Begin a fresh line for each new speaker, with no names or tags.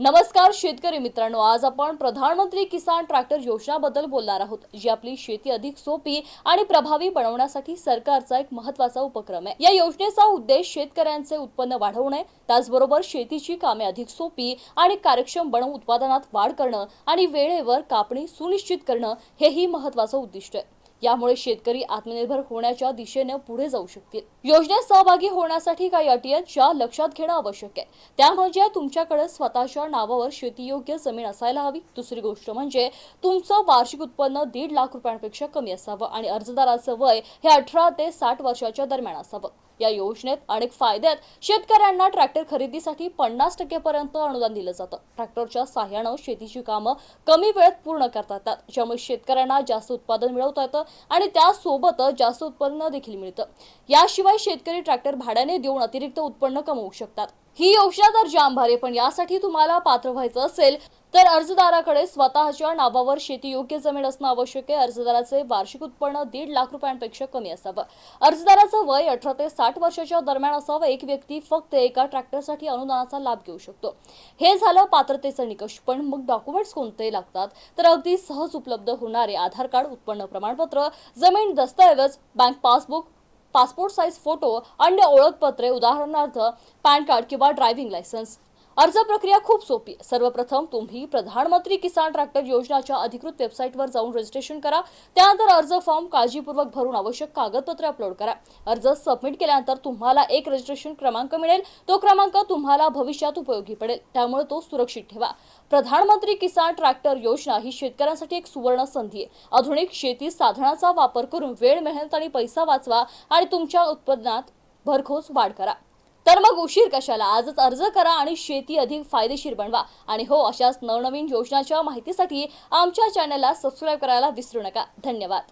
नमस्कार शेतकरी मित्रांनो आज आपण प्रधानमंत्री किसान ट्रॅक्टर योजनाबद्दल बोलणार आहोत जी आपली शेती अधिक सोपी आणि प्रभावी बनवण्यासाठी सरकारचा एक महत्त्वाचा उपक्रम आहे. या योजनेचा उद्देश शेतकऱ्यांचे उत्पन्न वाढवणे त्याचबरोबर शेतीची कामे अधिक सोपी आणि कार्यक्षम बनवून उत्पादनात वाढ करणं आणि वेळेवर कापणी सुनिश्चित करणं हेही महत्वाचं उद्दिष्ट आहे. यामुळे शेतकरी आत्मनिर्भर होण्याच्या दिशेने पुढे जाऊ शकतील. योजनेत सहभागी होण्यासाठी काही अटी आहेत ज्या लक्षात घेणं आवश्यक आहे? त्या म्हणजे तुमच्याकडे स्वतःच्या नावावर शेतीयोग्य जमीन असायला हवी. दुसरी गोष्ट म्हणजे तुमचं वार्षिक उत्पन्न दीड लाख रुपयांपेक्षा कमी असावं आणि अर्जदाराचं वय हे अठरा ते साठ वर्षाच्या दरम्यान असावं. या योजनेत अनेक फायदे आहेत शेतकऱ्यांना ट्रॅक्टर खरेदीसाठी पन्नास टक्केपर्यंत अनुदान दिलं जातं. ट्रॅक्टरच्या सहाय्यानं शेतीची कामं कमी वेळेत पूर्ण करता येतात. ज्यामुळे शेतकऱ्यांना जास्त उत्पादन मिळवता येतं आणि त्यासोबतच जास्त उत्पन्न देखील मिळतं. याशिवाय शेतकरी ट्रॅक्टर भाड्याने देऊन अतिरिक्त उत्पन्न कमवू शकतात. ही योजना तर जाम पण यासाठी तुम्हाला पात्र व्हायचं असेल तर अर्जदाराकडे स्वतःच्या नावावर शेती योग्य जमीन असणं आवश्यक आहे. अर्जदाराचे वार्षिक उत्पन्न दीड लाख रुपयांपेक्षा कमी असावं. अर्जदाराचं वय अठरा ते साठ वर्षाच्या दरम्यान असावं. एक व्यक्ती फक्त एका ट्रॅक्टरसाठी अनुदानाचा लाभ घेऊ शकतो. हे झालं पात्रतेचं निकष. पण मग डॉक्युमेंट्स कोणते लागतात? तर अगदी सहज उपलब्ध होणारे आधार कार्ड उत्पन्न प्रमाणपत्र जमीन दस्तऐवज bank passbook passport size photo अन्य ओळखपत्रे उदाहरणार्थ पॅन कार्ड किंवा ड्रायव्हिंग लायसन्स. अर्ज प्रक्रिया खूप सोपी आहे. सर्वप्रथम तुम्ही प्रधानमंत्री किसान ट्रॅक्टर योजनाच्या अधिकृत वेबसाईटवर जाऊन रजिस्ट्रेशन करा. त्यानंतर अर्ज फॉर्म काळजीपूर्वक भरून आवश्यक कागदपत्रे अपलोड करा. अर्ज सबमिट केल्यानंतर तुम्हाला एक रजिस्ट्रेशन क्रमांक मिळेल. तो क्रमांक तुम्हाला भविष्यात उपयोगी पडेल. त्यामुळे तो सुरक्षित ठेवा. प्रधानमंत्री किसान ट्रॅक्टर योजना ही शेतकऱ्यांसाठी एक सुवर्ण संधी आहे. आधुनिक शेती साधनाचा वापर करून वेळ मेहनत आणि पैसा वाचवा आणि तुमच्या उत्पन्नात भरघोस वाढ करा. तर मग उशीर कशाला? आजच अर्ज करा आणि शेती अधिक फायदेशीर बनवा. आणि हो अशाच नवनवीन योजनाच्या माहितीसाठी आमच्या चॅनलला सबस्क्राईब करायला विसरू नका. धन्यवाद.